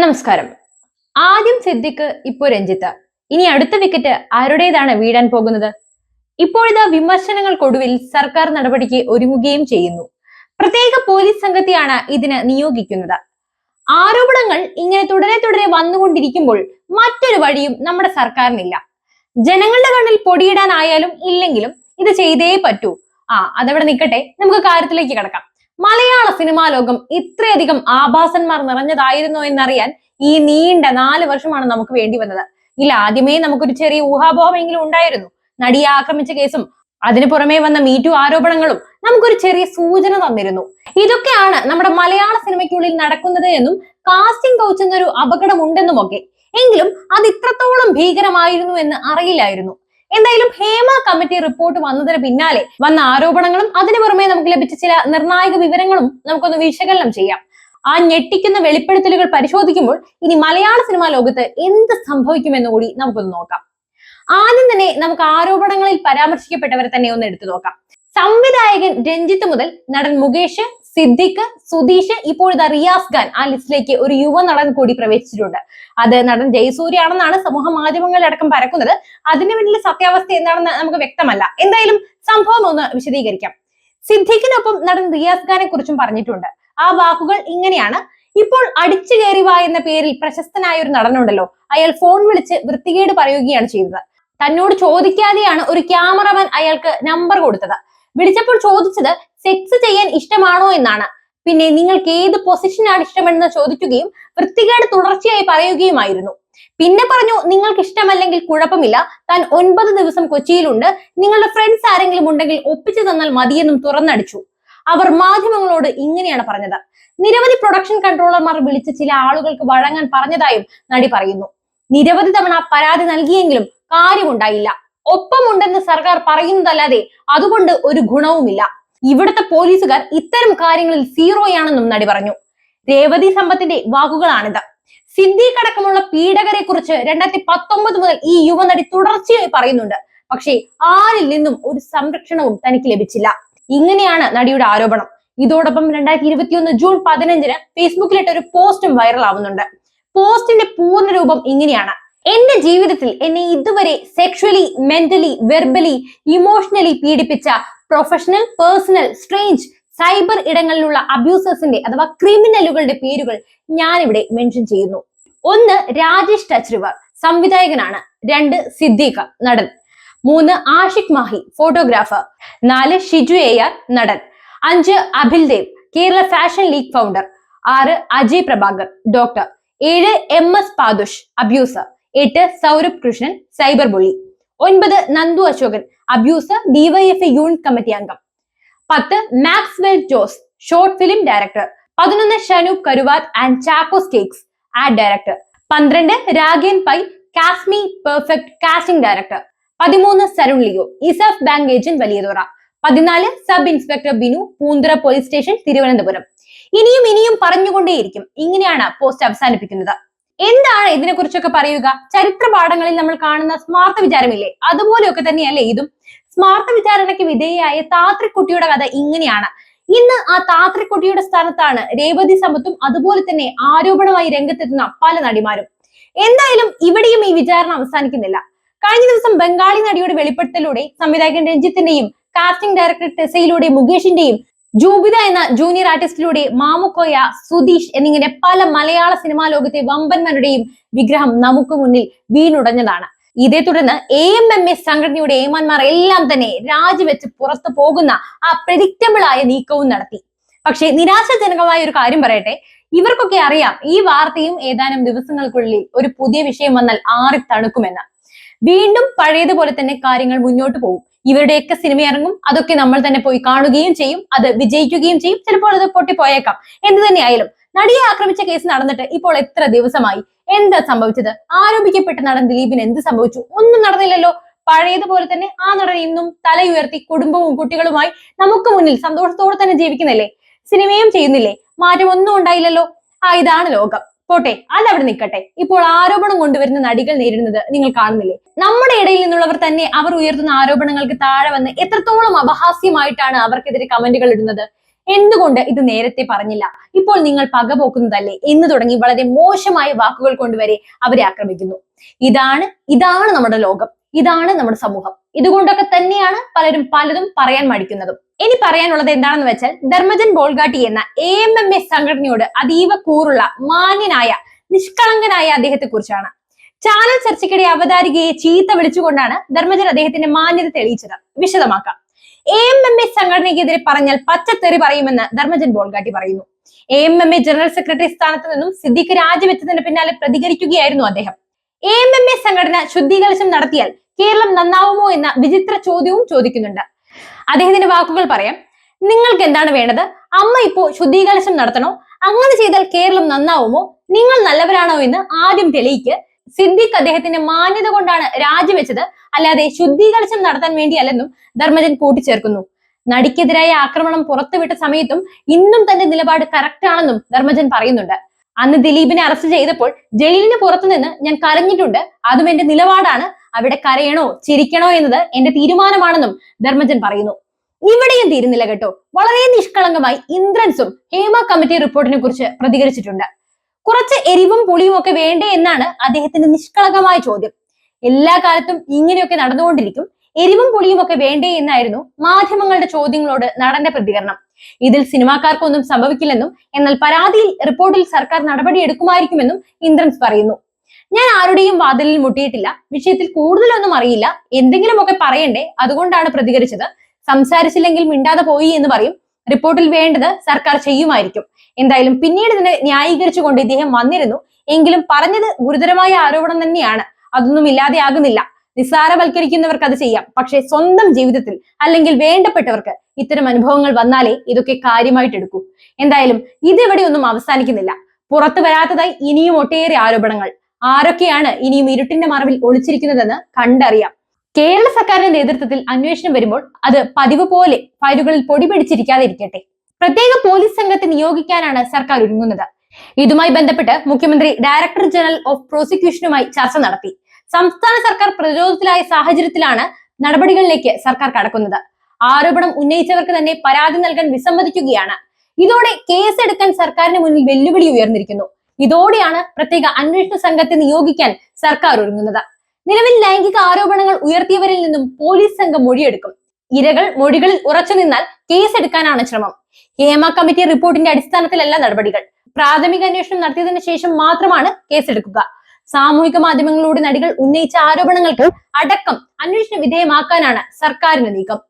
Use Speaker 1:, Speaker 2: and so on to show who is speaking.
Speaker 1: നമസ്കാരം. ആദ്യം സിദ്ദിഖ് ഇപ്പോ രഞ്ജിത്ത്. ഇനി അടുത്ത വിക്കറ്റ് ആരുടേതാണ് വീഴാൻ പോകുന്നത്? ഇപ്പോഴിതാ വിമർശനങ്ങൾക്കൊടുവിൽ സർക്കാർ നടപടിക്ക് ഒരുങ്ങുകയും ചെയ്യുന്നു. പ്രത്യേക പോലീസ് സംഘത്തെയാണ് ഇതിന് നിയോഗിക്കുന്നത്. ആരോപണങ്ങൾ ഇങ്ങനെ തുടരെ തുടരെ വന്നുകൊണ്ടിരിക്കുമ്പോൾ മറ്റൊരു വഴിയും നമ്മുടെ സർക്കാരിനില്ല. ജനങ്ങളുടെ കണ്ണിൽ പൊടിയിടാനായാലും ഇല്ലെങ്കിലും ഇത് ചെയ്തേ പറ്റൂ. ആ അതവിടെ നിൽക്കട്ടെ നമുക്ക് കാര്യത്തിലേക്ക് കിടക്കാം. മലയാള സിനിമാ ലോകം ഇത്രയധികം ആഭാസന്മാർ നിറഞ്ഞതായിരുന്നോ എന്നറിയാൻ ഈ നീണ്ട നാല് വർഷമാണ് നമുക്ക് വേണ്ടി വന്നത്. ഇല്ല ആദ്യമേ നമുക്കൊരു ചെറിയ ഊഹാപോഹമെങ്കിലും ഉണ്ടായിരുന്നു. നടിയെ ആക്രമിച്ച കേസും അതിനു പുറമേ വന്ന മീറ്റു ആരോപണങ്ങളും നമുക്കൊരു ചെറിയ സൂചന തന്നിരുന്നു. ഇതൊക്കെയാണ് നമ്മുടെ മലയാള സിനിമയ്ക്കുള്ളിൽ നടക്കുന്നത് എന്നും കാസ്റ്റിംഗ് കൗച്ച് എന്നൊരു അപകടമുണ്ടെന്നുമൊക്കെ. എങ്കിലും അത് ഇത്രത്തോളം ഭീകരമായിരുന്നു എന്ന് അറിയില്ലായിരുന്നു. എന്തായാലും ഹേമ കമ്മിറ്റി റിപ്പോർട്ട് വന്നതിന് പിന്നാലെ വന്ന ആരോപണങ്ങളും അതിനു പുറമെ നമുക്ക് ലഭിച്ച ചില നിർണായക വിവരങ്ങളും നമുക്കൊന്ന് വിശകലനം ചെയ്യാം. ആ ഞെട്ടിക്കുന്ന വെളിപ്പെടുത്തലുകൾ പരിശോധിക്കുമ്പോൾ ഇനി മലയാള സിനിമാ ലോകത്ത് എന്ത് സംഭവിക്കുമെന്ന് കൂടി നമുക്കൊന്ന് നോക്കാം. ആദ്യം തന്നെ നമുക്ക് ആരോപണങ്ങളിൽ പരാമർശിക്കപ്പെട്ടവരെ തന്നെ ഒന്ന് എടുത്തു നോക്കാം. സംവിധായകൻ രഞ്ജിത്ത് മുതൽ നടൻ മുകേഷ് സിദ്ദിഖ് സുധീഷ് ഇപ്പോഴത്തെ റിയാസ് ഖാൻ ആ ലിസ്റ്റിലേക്ക് ഒരു യുവ നടൻ കൂടി പ്രവേശിച്ചിട്ടുണ്ട്. അത് നടൻ ജയസൂര്യ ആണെന്നാണ് സമൂഹ മാധ്യമങ്ങളിലടക്കം പരക്കുന്നത്. അതിന് പിന്നിലെ സത്യാവസ്ഥ എന്താണെന്ന് നമുക്ക് വ്യക്തമല്ല. എന്തായാലും സംഭവം ഒന്ന് വിശദീകരിക്കാം. സിദ്ദിഖിനൊപ്പം നടൻ റിയാസ് ഖാനെ കുറിച്ചും പറഞ്ഞിട്ടുണ്ട്. ആ വാക്കുകൾ ഇങ്ങനെയാണ്. ഇപ്പോൾ അടിച്ചു കയറി വാ എന്ന പേരിൽ പ്രശസ്തനായ ഒരു നടനുണ്ടല്ലോ. അയാൾ ഫോൺ വിളിച്ച് വൃത്തികേട് പറയുകയാണ് ചെയ്തത് തന്നോട് ചോദിക്കാതെയാണ് ഒരു ക്യാമറമാൻ അയാൾക്ക് നമ്പർ കൊടുത്തത്. വിളിച്ചപ്പോൾ ചോദിച്ചത് സെക്സ് ചെയ്യാൻ ഇഷ്ടമാണോ എന്നാണ്. പിന്നെ നിങ്ങൾക്ക് ഏത് പൊസിഷനാണ് ഇഷ്ടമെന്ന് ചോദിക്കുകയും വൃത്തികേട് തുടർച്ചയായി പറയുകയുമായിരുന്നു. പിന്നെ പറഞ്ഞു നിങ്ങൾക്ക് ഇഷ്ടമല്ലെങ്കിൽ കുഴപ്പമില്ല. താൻ ഒൻപത് ദിവസം കൊച്ചിയിലുണ്ട്. നിങ്ങളുടെ ഫ്രണ്ട്സ് ആരെങ്കിലും ഉണ്ടെങ്കിൽ ഒപ്പിച്ചു തന്നാൽ മതിയെന്നും തുറന്നടിച്ചു. അവർ മാധ്യമങ്ങളോട് ഇങ്ങനെയാണ് പറഞ്ഞത്. നിരവധി പ്രൊഡക്ഷൻ കൺട്രോളർമാർ വിളിച്ച് ചില ആളുകൾക്ക് വഴങ്ങാൻ പറഞ്ഞതായും നടി പറയുന്നു. നിരവധി തവണ പരാതി നൽകിയെങ്കിലും കാര്യമുണ്ടായില്ല. ഒപ്പമുണ്ടെന്ന് സർക്കാർ പറയുന്നതല്ലാതെ അതുകൊണ്ട് ഒരു ഗുണവുമില്ല. ഇവിടുത്തെ പോലീസുകാർ ഇത്തരം കാര്യങ്ങളിൽ സീറോയാണെന്നും നടി പറഞ്ഞു. രേവതി സമ്പത്തിന്റെ വാക്കുകളാണിത്. സിദ്ദീഖ് അടക്കമുള്ള പീഡകരെ കുറിച്ച് രണ്ടായിരത്തി പത്തൊമ്പത് മുതൽ ഈ യുവനടി തുടർച്ചയായി പറയുന്നുണ്ട്. പക്ഷേ ആരിൽ നിന്നും ഒരു സംരക്ഷണവും തനിക്ക് ലഭിച്ചില്ല. ഇങ്ങനെയാണ് നടിയുടെ ആരോപണം. ഇതോടൊപ്പം രണ്ടായിരത്തി ഇരുപത്തിയൊന്ന് ജൂൺ പതിനഞ്ചിന് ഫേസ്ബുക്കിലിട്ട് ഒരു പോസ്റ്റും വൈറൽ ആവുന്നുണ്ട് പോസ്റ്റിന്റെ പൂർണ രൂപം ഇങ്ങനെയാണ്. എന്റെ ജീവിതത്തിൽ എന്നെ ഇതുവരെ സെക്ഷലി മെന്റലി വെർബലി ഇമോഷണലി പീഡിപ്പിച്ച പ്രൊഫഷണൽ പേഴ്സണൽ സ്ട്രേഞ്ച് സൈബർ ഇടങ്ങളിലുള്ള അബ്യൂസേഴ്സിന്റെ അഥവാ ക്രിമിനലുകളുടെ പേരുകൾ ഞാനിവിടെ മെൻഷൻ ചെയ്യുന്നു. ഒന്ന് രാജേഷ് ടച്രിവർ സംവിധായകനാണ്. രണ്ട് സിദ്ദീഖ നടൻ. മൂന്ന് ആഷിഖ് മാഹി ഫോട്ടോഗ്രാഫർ നാല് ഷിജു എയാർ നടൻ. അഞ്ച് Abhil Dev Kerala fashion league founder ആറ് അജയ് പ്രഭാകർ ഡോക്ടർ ഏഴ് എം എസ് പാദുഷ് അബ്യൂസർ എട്ട് സൗരഭ് കൃഷ്ണൻ സൈബർ ബുള്ളി ഒൻപത് Nandu Ashokan abuser DYFI unit committee അംഗം. പത്ത് Maxwell Jose short film director പതിനൊന്ന് Shanoop Karuvath and Chacko's cakes ad director പന്ത്രണ്ട് Ragen Pai Kasmi perfect casting director പതിമൂന്ന് Sarun Leo ESAF bank agent Valiyathura. പതിനാല് sub inspector Binu Poonthura police station Thiruvananthapuram ഇനിയും ഇനിയും പറഞ്ഞുകൊണ്ടേയിരിക്കും. ഇങ്ങനെയാണ് post അവസാനിപ്പിക്കുന്നത്. എന്താണ് ഇതിനെ കുറിച്ചൊക്കെ പറയുക? ചരിത്ര പാഠങ്ങളിൽ നമ്മൾ കാണുന്ന സ്മാർത്ഥ വിചാരമില്ലേ? അതുപോലെയൊക്കെ തന്നെയല്ലേ ഇതും. സ്മാർത്ഥ വിചാരണയ്ക്ക് വിധേയയായ താത്രിക്കുട്ടിയുടെ കഥ ഇങ്ങനെയാണ്. ഇന്ന് ആ താത്രിക്കുട്ടിയുടെ സ്ഥാനത്താണ് രേവതി സമ്പത്തും അതുപോലെ തന്നെ ആരോപണമായി രംഗത്തെത്തുന്ന പല നടിമാരും. എന്തായാലും ഇവിടെയും ഈ വിചാരണ അവസാനിക്കുന്നില്ല. കഴിഞ്ഞ ദിവസം ബംഗാളി നടിയുടെ വെളിപ്പെടുത്തലൂടെ സംവിധായകൻ രഞ്ജിത്തിന്റെയും കാസ്റ്റിംഗ് ഡയറക്ടർ ടെസയിലൂടെ മുകേഷിന്റെയും ജൂബിത എന്ന ജൂനിയർ ആർട്ടിസ്റ്റിലൂടെ മാമുക്കോയ സുധീഷ് എന്നിങ്ങനെ പല മലയാള സിനിമാ ലോകത്തെ വമ്പന്മാരുടെയും വിഗ്രഹം നമുക്ക് മുന്നിൽ വീണുടഞ്ഞതാണ്. ഇതേ തുടർന്ന് എ എം എം എസ് സംഘടനയുടെ ഏമാന്മാർ എല്ലാം തന്നെ രാജിവെച്ച് പുറത്തു പോകുന്ന ആ പ്രഡിക്റ്റബിൾ ആയ നീക്കവും നടത്തി. പക്ഷേ നിരാശാജനകമായ ഒരു കാര്യം പറയട്ടെ. ഇവർക്കൊക്കെ അറിയാം ഈ വാർത്തയും ഏതാനും ദിവസങ്ങൾക്കുള്ളിൽ ഒരു പുതിയ വിഷയം വന്നാൽ ആറി തണുക്കുമെന്ന് വീണ്ടും പഴയതുപോലെ തന്നെ കാര്യങ്ങൾ മുന്നോട്ട് പോകും. ഇവരുടെയൊക്കെ സിനിമ ഇറങ്ങും. അതൊക്കെ നമ്മൾ തന്നെ പോയി കാണുകയും ചെയ്യും. അത് വിജയിക്കുകയും ചെയ്യും. ചിലപ്പോൾ അത് പൊട്ടിപ്പോയേക്കാം. എന്ത് തന്നെയായാലും നടിയെ ആക്രമിച്ച കേസ് നടന്നിട്ട് ഇപ്പോൾ എത്ര ദിവസമായി? എന്താ സംഭവിച്ചത്? ആരോപിക്കപ്പെട്ട നടൻ ദിലീപിന് എന്ത് സംഭവിച്ചു? ഒന്നും നടന്നില്ലല്ലോ. പഴയതുപോലെ തന്നെ ആ നടൻ ഇന്നും തലയുയർത്തി കുടുംബവും കുട്ടികളുമായി നമുക്ക് മുന്നിൽ സന്തോഷത്തോടെ തന്നെ ജീവിക്കുന്നില്ലേ? സിനിമയും ചെയ്യുന്നില്ലേ? മാറ്റം ഒന്നും ഉണ്ടായില്ലല്ലോ. ആ ഇതാണ് ലോകം. പോട്ടെ അതവിടെ നിൽക്കട്ടെ ഇപ്പോൾ ആരോപണം കൊണ്ടുവരുന്ന നടികൾ നേരിടുന്നത് നിങ്ങൾ കാണുന്നില്ലേ? നമ്മുടെ ഇടയിൽ നിന്നുള്ളവർ തന്നെ അവർ ഉയർത്തുന്ന ആരോപണങ്ങൾക്ക് താഴെ വന്ന് എത്രത്തോളം അപഹാസ്യമായിട്ടാണ് അവർക്കെതിരെ കമന്റുകൾ ഇടുന്നത്? എന്തുകൊണ്ട് ഇത് നേരത്തെ പറഞ്ഞില്ല? ഇപ്പോൾ നിങ്ങൾ പകപോക്കുന്നതല്ലേ എന്ന് തുടങ്ങി വളരെ മോശമായ വാക്കുകൾ കൊണ്ടുവരെ അവരെ ആക്രമിക്കുന്നു. ഇതാണ് ഇതാണ് നമ്മുടെ ലോകം. ഇതാണ് നമ്മുടെ സമൂഹം. ഇതുകൊണ്ടൊക്കെ തന്നെയാണ് പലരും പലതും പറയാൻ മടിക്കുന്നതും. ഇനി പറയാനുള്ളത് എന്താണെന്ന് വെച്ചാൽ ധർമ്മജൻ ബോൾഗാട്ടി എന്ന എ എം എം എസ് സംഘടനയോട് അതീവ കൂറുള്ള മാന്യനായ നിഷ്കളങ്കനായ അദ്ദേഹത്തെ കുറിച്ചാണ്. ചാനൽ ചർച്ചയ്ക്കിടെ അവതാരികയെ ചീത്ത വിളിച്ചുകൊണ്ടാണ് ധർമ്മജൻ അദ്ദേഹത്തിന്റെ മാന്യത തെളിയിച്ചത്. വിശദമാക്കാം. എ എം എം എസ് സംഘടനയ്ക്കെതിരെ പറഞ്ഞാൽ പച്ചത്തെറി പറയുമെന്ന് ധർമ്മജൻ ബോൾഗാട്ടി പറയുന്നു. A M M A general secretary സ്ഥാനത്ത് നിന്നും സിദ്ദിഖ് രാജിവെച്ചതിന് പിന്നാലെ പ്രതികരിക്കുകയായിരുന്നു അദ്ദേഹം. എ എം എം എ സംഘടന ശുദ്ധീകരണം നടത്തിയാൽ കേരളം നന്നാവുമോ എന്ന വിചിത്ര ചോദ്യവും ചോദിക്കുന്നുണ്ട്. അദ്ദേഹത്തിന്റെ വാക്കുകൾ പറയാം. നിങ്ങൾക്ക് എന്താണ് വേണ്ടത്? അമ്മ ഇപ്പോ ശുദ്ധീകരണം നടത്തണോ? അങ്ങനെ ചെയ്താൽ കേരളം നന്നാവുമോ? നിങ്ങൾ നല്ലവരാണോ എന്ന് ആദ്യം തെളിയിക്ക്. സിദ്ദിഖ് അദ്ദേഹത്തിന്റെ മാന്യത കൊണ്ടാണ് രാജിവെച്ചത്. അല്ലാതെ ശുദ്ധീകരണം നടത്താൻ വേണ്ടിയല്ലെന്നും ധർമ്മജൻ കൂട്ടിച്ചേർക്കുന്നു. നടിക്കെതിരായ ആക്രമണം പുറത്തുവിട്ട സമയത്തും ഇന്നും തന്റെ നിലപാട് കറക്റ്റ് ആണെന്നും ധർമ്മജൻ പറയുന്നുണ്ട്. അന്ന് ദിലീപിനെ അറസ്റ്റ് ചെയ്തപ്പോൾ ജയിലിന് പുറത്തുനിന്ന് ഞാൻ കരഞ്ഞിട്ടുണ്ട്. അതും എന്റെ നിലപാടാണ്. അവിടെ കരയണോ ചിരിക്കണോ എന്നത് എന്റെ തീരുമാനമാണെന്നും ധർമ്മജൻ പറയുന്നു. ഇവിടെയും തീരുന്നില്ല കേട്ടോ. വളരെ നിഷ്കളങ്കമായി ഇന്ദ്രൻസും ഹേമ കമ്മിറ്റി റിപ്പോർട്ടിനെ കുറിച്ച് പ്രതികരിച്ചിട്ടുണ്ട്. കുറച്ച് എരിവും പുളിയും ഒക്കെ വേണ്ടേ എന്നാണ് അദ്ദേഹത്തിന്റെ നിഷ്കളങ്കമായ ചോദ്യം. എല്ലാ കാലത്തും ഇങ്ങനെയൊക്കെ നടന്നുകൊണ്ടിരിക്കും. എരിവും പുളിയും ഒക്കെ വേണ്ടേ എന്നായിരുന്നു മാധ്യമങ്ങളുടെ ചോദ്യങ്ങളോട് നടന്റെ പ്രതികരണം. ഇതിൽ സിനിമാക്കാർക്കൊന്നും സംഭവിക്കില്ലെന്നും എന്നാൽ പരാതിയിൽ റിപ്പോർട്ടിൽ സർക്കാർ നടപടിയെടുക്കുമായിരിക്കുമെന്നും ഇന്ദ്രൻസ് പറയുന്നു. ഞാൻ ആരുടെയും വാതിലിൽ മുട്ടിയിട്ടില്ല. വിഷയത്തിൽ കൂടുതലൊന്നും അറിയില്ല. എന്തെങ്കിലുമൊക്കെ പറയണ്ടേ? അതുകൊണ്ടാണ് പ്രതികരിച്ചത്. സംസാരിച്ചില്ലെങ്കിൽ മിണ്ടാതെ പോയി എന്ന് പറയും. റിപ്പോർട്ടിൽ വേണ്ടത് സർക്കാർ ചെയ്യുമായിരിക്കും. എന്തായാലും പിന്നീട് ഇതിനെ ന്യായീകരിച്ചുകൊണ്ട് ഇദ്ദേഹം വന്നിരുന്നു. എങ്കിലും പറഞ്ഞത് ഗുരുതരമായ ആരോപണം തന്നെയാണ്. അതൊന്നും ഇല്ലാതെയാകുന്നില്ല. നിസ്സാരവൽക്കരിക്കുന്നവർക്ക് അത് ചെയ്യാം. പക്ഷേ സ്വന്തം ജീവിതത്തിൽ അല്ലെങ്കിൽ വേണ്ടപ്പെട്ടവർക്ക് ഇത്തരം അനുഭവങ്ങൾ വന്നാലേ ഇതൊക്കെ കാര്യമായിട്ട് എടുക്കൂ. എന്തായാലും ഇതിവിടെ ഒന്നും അവസാനിക്കുന്നില്ല. പുറത്തു വരാത്തതായി ഇനിയും ഒട്ടേറെ ആരോപണങ്ങൾ. ആരൊക്കെയാണ് ഇനിയും ഇരുട്ടിന്റെ മറവിൽ ഒളിച്ചിരിക്കുന്നതെന്ന് കണ്ടറിയാം. കേരള സർക്കാരിന്റെ നേതൃത്വത്തിൽ അന്വേഷണം വരുമ്പോൾ അത് പതിവ് പോലെ ഫയലുകളിൽ പൊടി ഇരിക്കട്ടെ പ്രത്യേക പോലീസ് സംഘത്തെ നിയോഗിക്കാനാണ് സർക്കാർ ഒരുങ്ങുന്നത്. ഇതുമായി ബന്ധപ്പെട്ട് മുഖ്യമന്ത്രി ഡയറക്ടർ ജനറൽ ഓഫ് പ്രോസിക്യൂഷനുമായി ചർച്ച നടത്തി. സംസ്ഥാന സർക്കാർ പ്രതിരോധത്തിലായ സാഹചര്യത്തിലാണ് നടപടികളിലേക്ക് സർക്കാർ കടക്കുന്നത്. ആരോപണം ഉന്നയിച്ചവർക്ക് തന്നെ പരാതി നൽകാൻ വിസമ്മതിക്കുകയാണ്. ഇതോടെ കേസെടുക്കാൻ സർക്കാരിന് മുന്നിൽ വെല്ലുവിളി ഉയർന്നിരിക്കുന്നു. ഇതോടെയാണ് പ്രത്യേക അന്വേഷണ സംഘത്തെ നിയോഗിക്കാൻ സർക്കാർ ഒരുങ്ങുന്നത്. നിലവിൽ ലൈംഗിക ആരോപണങ്ങൾ ഉയർത്തിയവരിൽ നിന്നും പോലീസ് സംഘം മൊഴിയെടുക്കും. ഇരകൾ മൊഴികളിൽ ഉറച്ചു നിന്നാൽ കേസെടുക്കാനാണ് ശ്രമം. ഹേമ കമ്മിറ്റി റിപ്പോർട്ടിന്റെ അടിസ്ഥാനത്തിലല്ല നടപടികൾ. പ്രാഥമിക അന്വേഷണം നടത്തിയതിനു ശേഷം മാത്രമാണ് കേസെടുക്കുക. സാമൂഹിക മാധ്യമങ്ങളിലൂടെ നടികൾ ഉന്നയിച്ച ആരോപണങ്ങൾക്ക് അടക്കം അന്വേഷണ വിധേയമാക്കാനാണ് സർക്കാരിന്റെ നീക്കം.